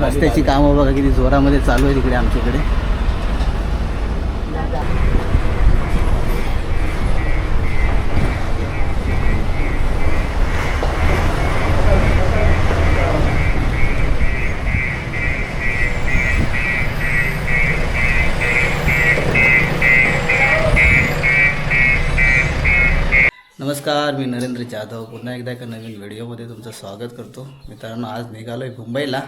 रस्त्याची कामं बघा किती जोरामध्ये चालू आहे तिकडे आमच्याकडे. नमस्कार मी नरेंद्र जाधव. पुन्हा एकदा एका नवीन व्हिडिओमध्ये तुमचं स्वागत करतो. मित्रांनो आज निघालो आहे मुंबईला.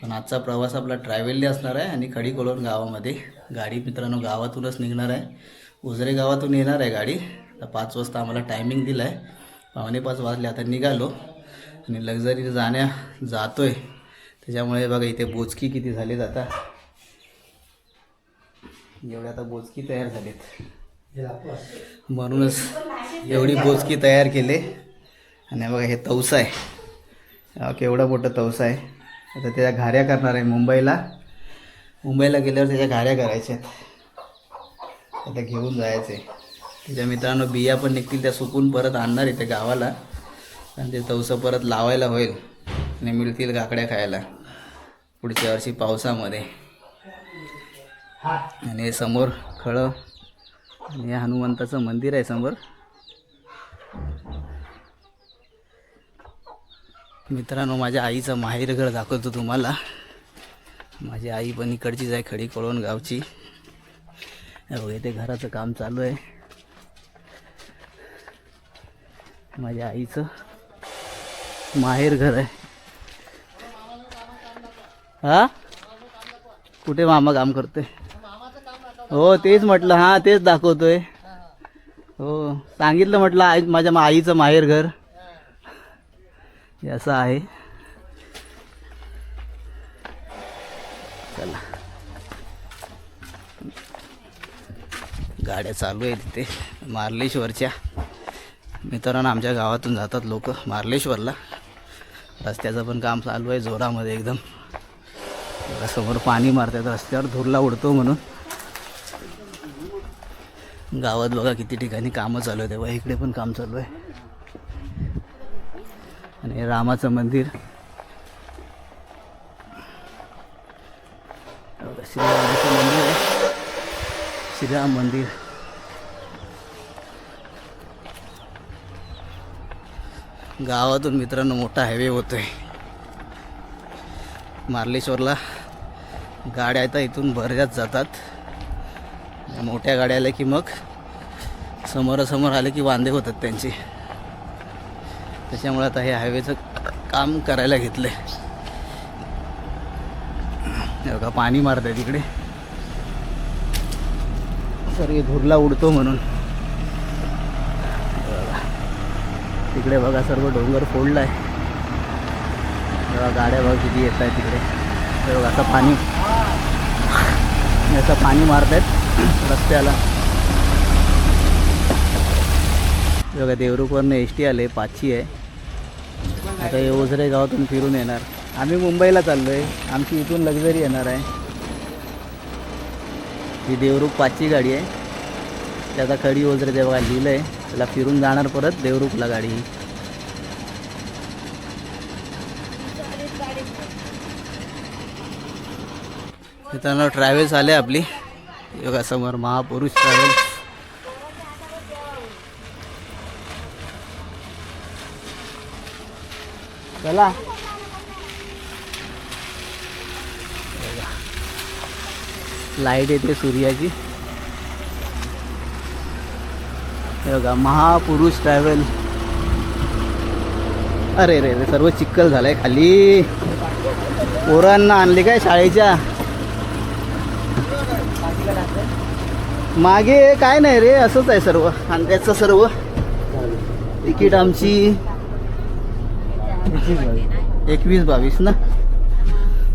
पण आजचा प्रवास आपला ट्रॅव्हलने असणार आहे आणि खडीकोलोन गावामध्ये. गाडी मित्रांनो गावातूनच निघणार आहे. उजरे गावातून येणार आहे गाडी. तर पाच वाजता आम्हाला टायमिंग दिला आहे पावणे पाच वाजले आता निघालो. आणि लक्झरी जाण्या जातो आहे त्याच्यामुळे बघा इथे बोचकी किती झालीत आता. एवढे आता बोचकी तयार झालीत. म्हणूनच एवढी बोचकी तयार केले. आणि बघा हे तवसा आहे. केवढा मोठा तवसा आहे. आता त्याच्या घाऱ्या करणार आहे मुंबईला. मुंबईला गेल्यावर त्याच्या घाऱ्या करायच्या आता घेऊन जायचं आहे त्याच्या मित्रांनो बिया पण निघतील त्या सुकून परत आणणार आहे त्या गावाला. आणि ते तवसं परत लावायला होईल आणि मिळतील काकड्या खायला. पुढच्या वर्षी पावसामध्ये. आणि समोर खळं. हे हनुमंताचं मंदिर आहे समोर. मित्रांनो माझ्या आईचं माहेरघर दाखवतो तुम्हाला. माझी आई पण इकडचीच आहे खडी कळवण गावची. हे इथे घराचं काम चालू आहे. माझ्या आईचं माहेर घर आहे. हा? कुठे मामा काम करतोय? हो तेच म्हटलं हां तेच दाखवतोय. हो सांगितलं म्हटलं आई माझ्या आईचं माहेर घर. असं आहे. चला. गाड्या चालू आहे तिथे मार्लेश्वरच्या. मित्रांनो आमच्या गावातून जातात लोक मार्लेश्वरला. रस्त्याचं पण काम चालू आहे जोरामध्ये एकदम. समोर पाणी मारतात रस्त्यावर धुरला उडतो म्हणून. गावात बघा किती ठिकाणी कामं चालू आहे तेव्हा इकडे पण काम चालू आहे. आणि रामाचं मंदिर. श्रीरामाचं मंदिर आहे. श्रीराम मंदिर. गावातून मित्रांनो मोठा हायवे होतोय. मार्लेश्वरला गाड्या तर इथून बऱ्याच जातात. मोठ्या गाड्या आल्या की मग समोरासमोर आले की वांदे होतात त्यांचे. त्याच्यामुळे आता हे हायवेचं काम करायला घेतलं आहे बघा पाणी मारत आहे तिकडे सर हे धुरला उडतो म्हणून. बघा. तिकडे बघा सर्व डोंगर फोडला आहे तेव्हा गाड्या बघा किती येत आहेत तिकडे. तेव्हा बघा असं पाणी असं पाणी मारत आहेत रस्त्याला हे बघा देवरुखवरनं एस टी आले पाचशे आहे. आता हे ओझरे गावातून फिरून येणार. आम्ही मुंबईला चाललो आहे आमची इथून लक्झरी येणार आहे. ही देवरुख पाचची गाडी आहे. त्याचा खडी ओझरे ते बघा लिहिलं आहे त्याला फिरून जाणार परत देवरुखला गाडी. ही मित्रांनो ट्रॅव्हल्स आले आपली. योगासमोर महापुरुष ट्रॅव्हल्स चला. लाइट येते सूर्याची. बघा महापुरुष ट्रॅव्हल अरे रे रे सर्व चिक्कल झालंय खाली. पोरांना आणले काय शाळेच्या? मागे काय नाही रे असंच आहे सर्व. अंड्याचं सर्व. तिकीट आमची. एकवीस बावीस. ना?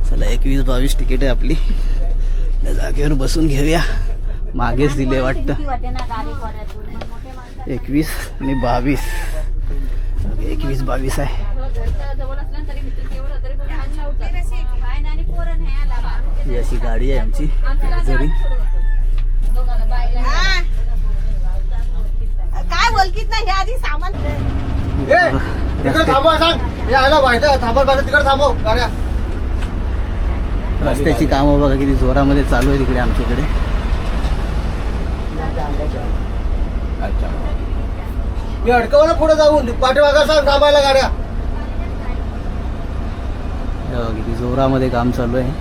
चला एकवीस बावीस तिकीट आहे आपली. त्या जागेवर बसून घेऊया. मागेच दिले वाटतं. एकवीस आणि बावीस. एकवीस बावीस आहे. ही अशी गाडी आहे आमची. जरी. काय बोलकीत नाही हे आधी सामान तिकडे थांबवा सांग. यायला माहिती आहे थांबा तिकडे थांबव. गाड्या. रस्त्याची कामं बघा किती जोरामध्ये चालू आहे तिकडे आमच्याकडे. अच्छा. मी अडकवलं पुढे जाऊन. पाठीमागा सांग थांबायला गाड्या. हे किती जोरामध्ये काम चालू आहे.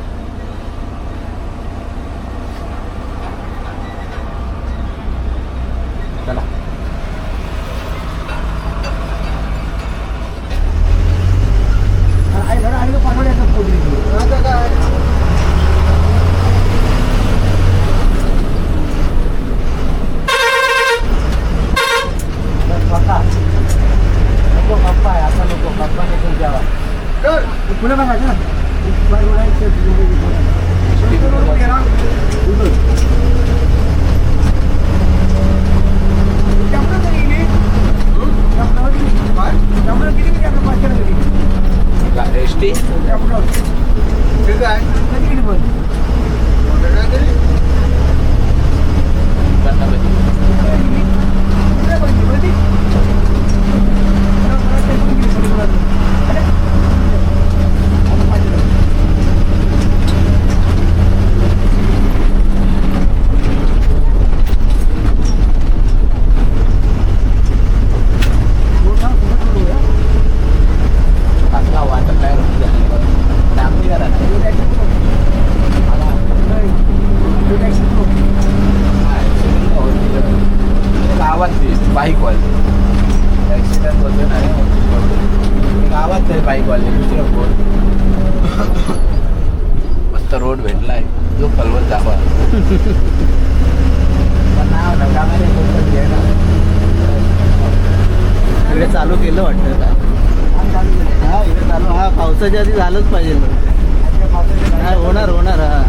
पावसाच्या आधी झालंच पाहिजे नाही होणार होणार हा.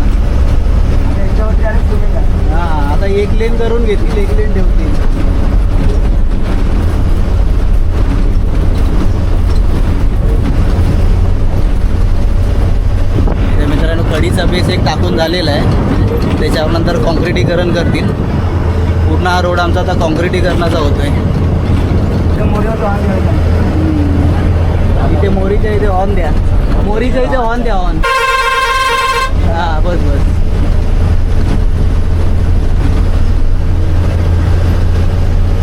हां आता एक लेन करून घेतील एक लेन ठेवतील. तर मित्रांनो कडीचा बेस एक टाकून झालेला आहे. त्याच्यावर नंतर कॉन्क्रिटीकरण करतील. पूर्ण हा रोड आमचा आता कॉन्क्रिटीकरणाचा आहे इथे मोरीच्या इथे ऑन द्या. मोरीच्या इथे ऑन द्या ऑन हा बस बस.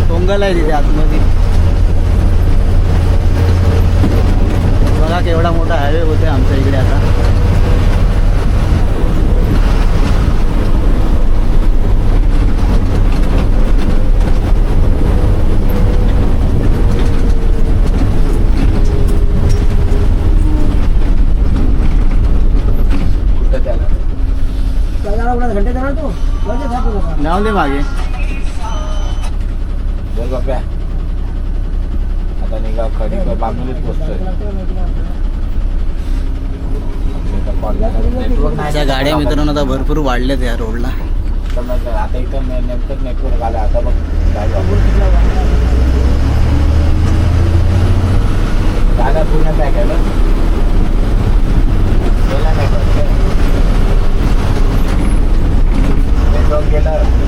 पोंगल आहे तिथे आता बघा केवढा मोठा हायवे होते आमच्या इकडे आता कुठं त्याला जाऊन दे मागे. बोल बाप्या. आता निघा खडी बांबुलीत पोचतोय. नेटवर्क त्या गाड्या मित्रांनो आता भरपूर वाढल्यात या रोडला आता इथं ने- नेमकं नेटवर्क आलं. आता बघ. जागा पूर्ण पॅक आहे बघ. गेला.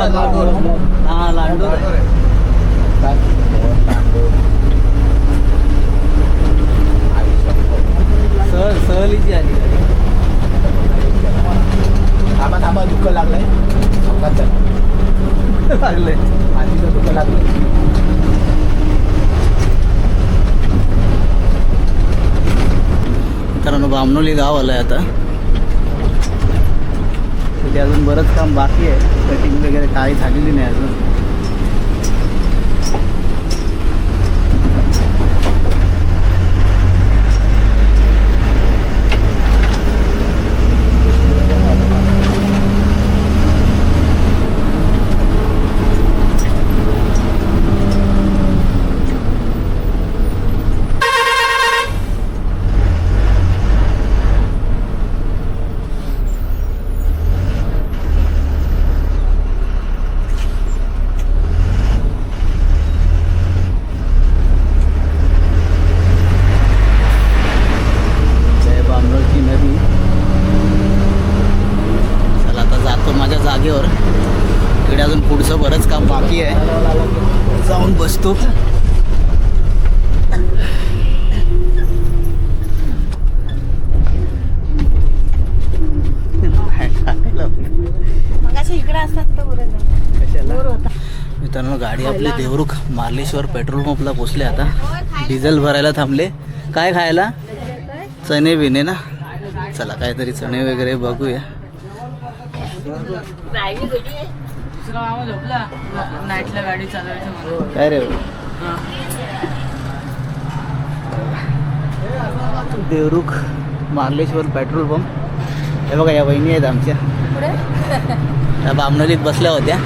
हा हा लांडोर सहल सहलीची आली थांबा थांबा दुःख लागलंय अपघात झाला. आधीचं दुःख लागलंय मित्रांनो बामनोली गाव आलं आहे आता ते अजून बरंच काम बाकी आहे. कटिंग वगैरे काही झालेली नाही अजून जय बामनोलची नदी चला आता जातो माझ्या जागेवर इकडे अजून पुढचं बरंच काम बाकी आहे जाऊन बसतो मग अशा इकडे असतात तर बरं झालं. मित्रांनो गाडी आपली देवरुख मार्लेश्वर पेट्रोल पंपला पोचले आता. डिझेल भरायला थांबले. काय खायला? चणे बिणे ना? चला काहीतरी चणे वगैरे बघूया. काय रे देवरुख मार्लेश्वर पेट्रोल पंप हे बघा या वहिनी आहेत आमच्या. त्या बामनोलीत बसल्या होत्या.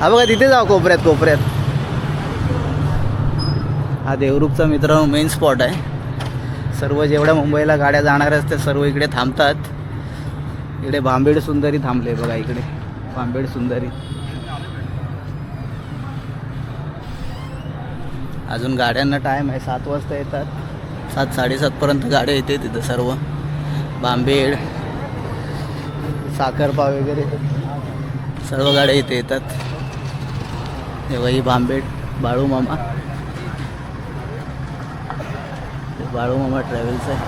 हा बघा तिथे जाऊ कोपऱ्यात कोपऱ्यात. हा देवरुखचा मित्रांनो मेन स्पॉट आहे. सर्व जेवढ्या मुंबईला गाड्या जाणार असतात सर्व इकडे थांबतात. इकडे भांबेड सुंदरी थांबले बघा इकडे. भांबेड सुंदरी. अजून गाड्यांना टाईम आहे सात वाजता येतात. सात साडेसातपर्यंत गाड्या येते तिथं सर्व. बांबेड साखरपाव वगैरे. सर्व गाड्या इथे येतात. तेव्हा ही बांबेड बाळूमामा बाळू बाळूमामा ट्रॅव्हल्स आहे.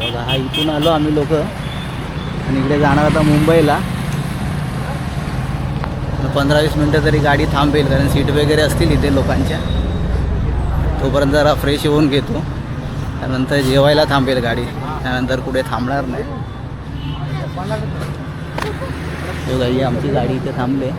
बघा हा इथून आलो आम्ही लोक. आणि इकडे जाणार आता मुंबईला. पंधरा वीस मिनटं तरी गाडी थांबेल कारण सीट वगैरे असतील इथे लोकांच्या. तोपर्यंत जरा फ्रेश होऊन घेतो. त्यानंतर जेवायला थांबेल गाडी. त्यानंतर कुठे थांबणार नाही. बघा ही आमची गाडी इथे थांबले.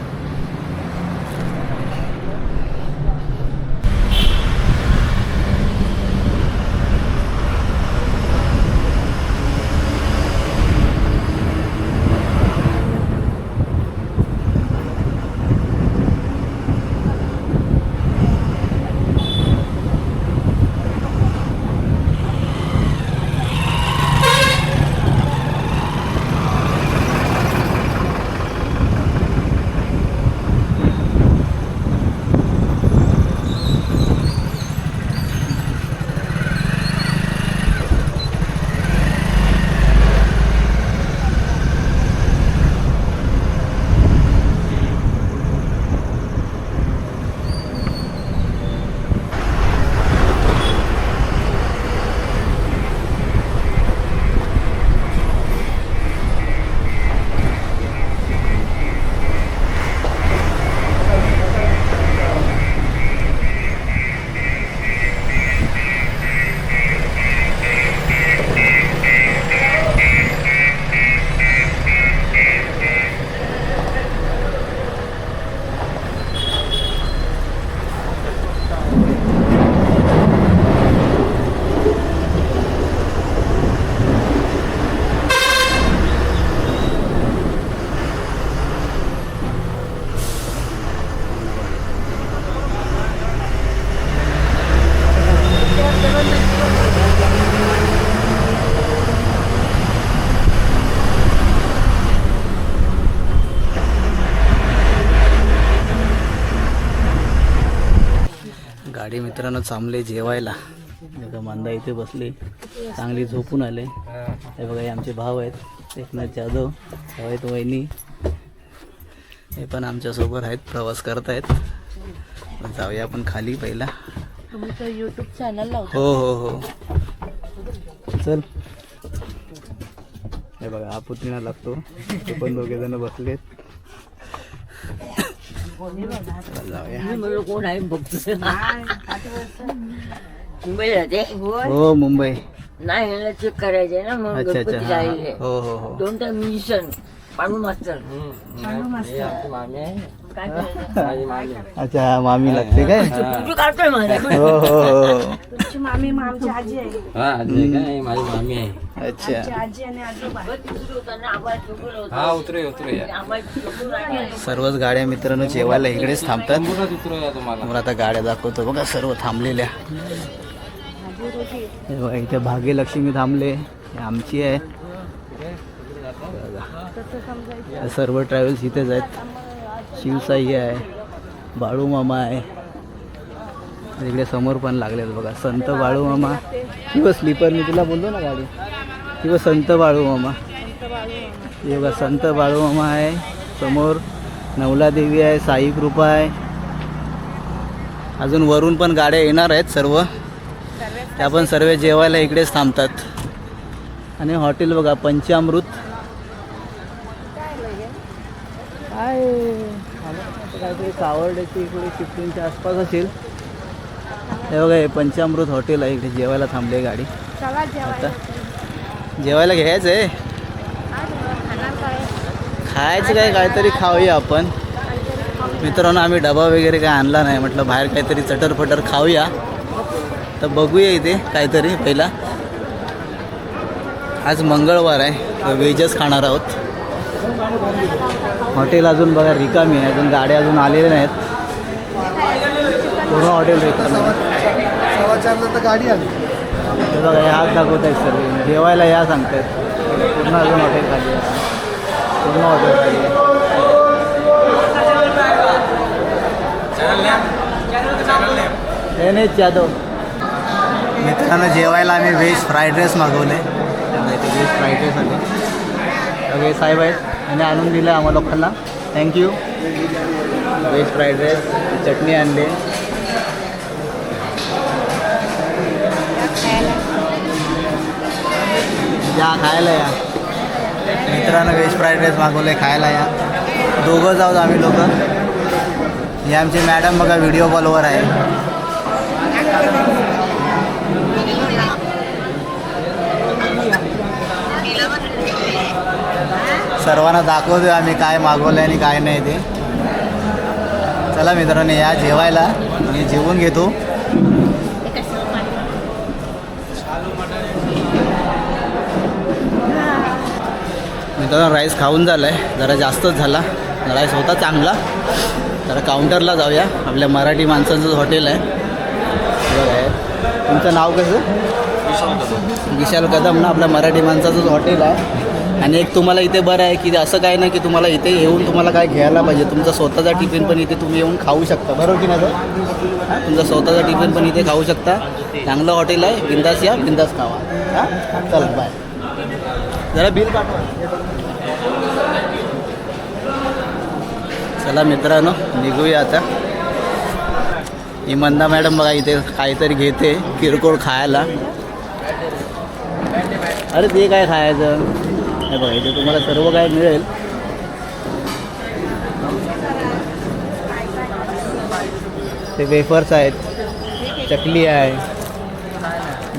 गाडी मित्रांनो थांबले जेवायला. बघा मांदा इथे बसले. चांगली झोपून आले. हे बघा हे आमचे भाव आहेत. एकनाथ जाधव हे आहेत वहिनी. हे पण आमच्यासोबत आहेत प्रवास करतायत. जाऊया आपण खाली पहिला. युट्यूब चॅनल हो हो हो. चल. हे बघा हा लागतो. ते पण दोघे जण बसलेत. कोण आहे बघतो मुंबई राहते हो मुंबई. नाही चेक करायचे ना मग गणपती हा, हा. हो हो हो. दोन टाइम मिशन पांडू मास्तर काय करायचं? अच्छा हा, मामी. लागते काय? काढतोय हो हो हो. तुमची मामी मग आमची आजी आहे. हा आजी काय? माझी मामी आहे. अच्छा. आजी आणि आजोबा हा उतरूया उतरूया. सर्वच गाड्या मित्रांनो जेवायला इकडेच थांबतात. उतरूया तुम्हाला. मला आता गाड्या दाखवतो बघा सर्व थांबलेल्या. हे बघा इथे भाग्यलक्ष्मी थांबले. हे आमची आहे बघा. या सर्व ट्रॅव्हल्स इथेच आहेत. शिवसाई आहे बाळू मामा आहे. इकडे समोर पण लागलेत बघा. संत बाळू मामा. किंवा स्लीपर मी तुला बोललो ना गाडी. किंवा संत बाळू मामा. हे बघा संत बाळू मामा आहे. समोर नवला देवी आहे साई कृपा आहे. अजून वरून पण गाड्या येणार आहेत सर्व. त्या पण सर्व जेवायला इकडेच थांबतात. आणि हॉटेल बघा पंचामृत काय मला वाटतं काहीतरी कावर्ड्याची इकडे फिफ्टीनच्या आसपास असेल. हे बघा हे पंचामृत हॉटेल आहे इकडे जेवायला थांबले गाडी. आता जेवायला घ्यायचं आहे? खायचं काय काहीतरी खाऊया आपण. मित्रांनो आम्ही डबा वगैरे काय आणला नाही म्हटलं बाहेर काहीतरी चटरपटर खाऊया. तर बघूया इथे काहीतरी पहिला. आज मंगळवार आहे व्हेजच खाणार आहोत. हॉटेल अजून बघा रिकामी आहे. अजून गाड्या अजून आलेल्या नाहीत. पूर्ण हॉटेल रिकामी तर गाडी आली. बघा हे हात दाखवत आहेत सर्व जेवायला या सांगतायत. पूर्ण अजून हॉटेल खाली आहे. पूर्ण हॉटेल खाली आहे. हे नाही जाधव. मित्रांनो जेवायला आम्ही व्हेज फ्राईड राईस मागवले. व्हेज फ्राईड राईस आले सगळे साहेब आहेत आणि आणून दिलं आम्हा लोकांना. Thank you veg fried rice चटणी आणली. या खायला या. मित्रांनो व्हेज फ्राईड राईस मागवले खायला या. दोघं जाऊ आम्ही लोक. हे आमची मॅडम बघा व्हिडिओ कॉलवर आहे. सर्वांना दाखवतोय आम्ही काय मागवलं आणि काय नाही ते. चला मित्रांनो या जेवायला मी जेवून घेतो. मित्रांनो राईस खाऊन झाला आहे जरा जास्तच झाला. राईस होता चांगला. जरा काउंटरला जाऊया. आपल्या मराठी माणसांचं हॉटेल आहे. तुमचं नाव कसं? विशाल कदम. ना आपल्या मराठी माणसाचंच हॉटेल आहे. आणि एक तुम्हाला इथे बरं आहे की असं काय नाही की तुम्हाला इथे येऊन तुम्हाला काय घ्यायला पाहिजे. तुमचा स्वतःचा टिफिन पण इथे तुम्ही येऊन खाऊ शकता. बरोबर की नाही सर? हां तुमचा स्वतःचा टिफिन पण इथे खाऊ शकता. चांगलं हॉटेल आहे. बिंदास या बिंदास खावा. हां चला बाय जरा बिल पाठवा. चला मित्रांनो निघूया आता. ही मंदा मॅडम बघा इथे काहीतरी घेते किरकोळ खायला. अरे ते काय खायचं? हे बघा इथे तुम्हाला सर्व काय मिळेल. ते वेफर्स आहेत चकली आहे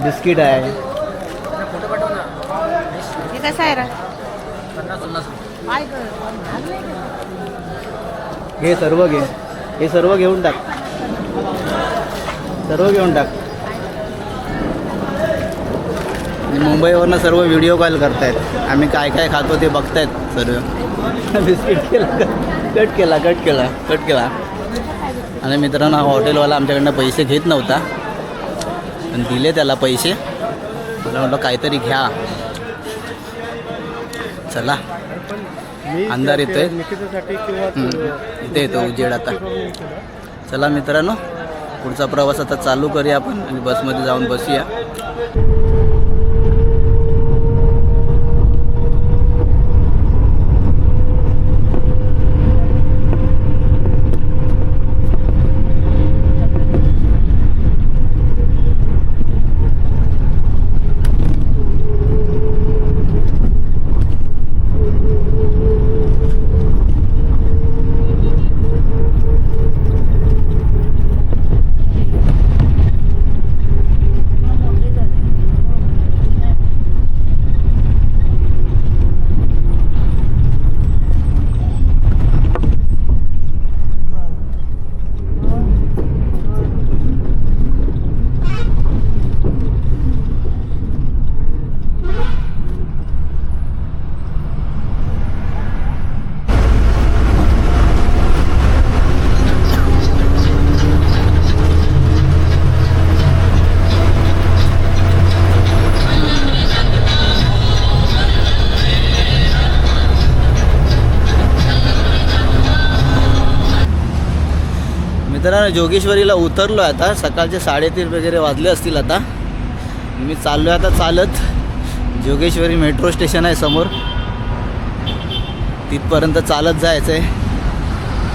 बिस्किट आहे. हे कसं आहे घे सर्व घे हे सर्व घेऊन टाक. सर्व घेऊन टाक. आणि मुंबईवरनं सर्व व्हिडिओ कॉल करतायत. आम्ही काय काय खातो ते बघतायत सर्व. बिस्किट केला कट केला कट केला कट केला. आणि मित्रांनो हा हॉटेलवाला आमच्याकडनं पैसे घेत नव्हता. पण दिले त्याला पैसे. मला म्हटलं काहीतरी घ्या. चला. अंधार येतोय. इथे येतो उजेड आता. चला मित्रांनो पुढचा प्रवास आता चालू करूया आपण आणि बसमध्ये जाऊन बसूया. जोगेश्वरीला उतरलो आहे आता. सकाळचे साडेतीन वगैरे वाजले असतील आता. मी चाललो आहे आता चालत. जोगेश्वरी मेट्रो स्टेशन आहे समोर. तिथपर्यंत चालत जायचं आहे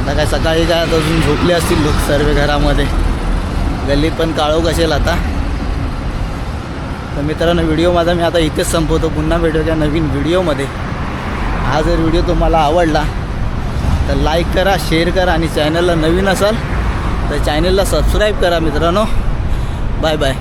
आता काय सकाळी काय आता अजून झोपले असतील लोक सर्व घरामध्ये. गल्लीत पण काळोख असेल आता. तर मित्रांनो व्हिडिओ माझा मी आता इथेच संपवतो. पुन्हा भेटू त्या नवीन व्हिडिओमध्ये. हा जर व्हिडिओ तुम्हाला आवडला तर लाईक करा शेअर करा आणि चॅनलला नवीन असाल तर चॅनलला सबस्क्राईब करा मित्रांनो. Bye bye